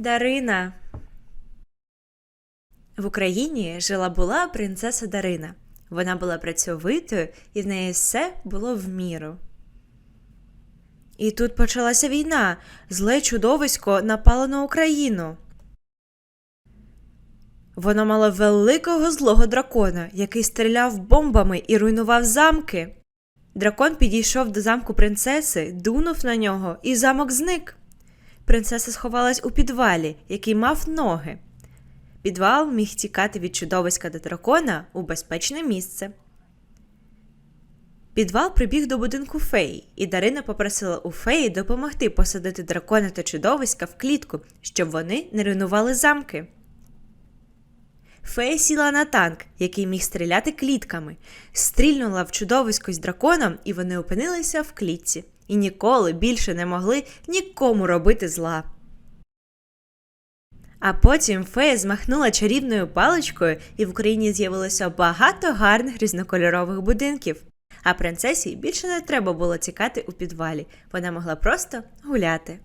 Дарина. В Україні жила була принцеса Дарина. Вона була працьовитою, і в неї все було в міру. І тут почалася війна. Зле чудовисько напало на Україну. Воно мало великого злого дракона, який стріляв бомбами і руйнував замки. Дракон підійшов до замку принцеси, дунув на нього, і замок зник. Принцеса сховалась у підвалі, який мав ноги. Підвал міг тікати від чудовиська до дракона у безпечне місце. Підвал прибіг до будинку феї, і Дарина попросила у феї допомогти посадити дракона та чудовиська в клітку, щоб вони не руйнували замки. Фея сіла на танк, який міг стріляти клітками, стрільнула в чудовисько з драконом, і вони опинилися в клітці, і ніколи більше не могли нікому робити зла. А потім фея змахнула чарівною паличкою, і в Україні з'явилося багато гарних різнокольорових будинків. А принцесі більше не треба було тікати у підвалі, вона могла просто гуляти.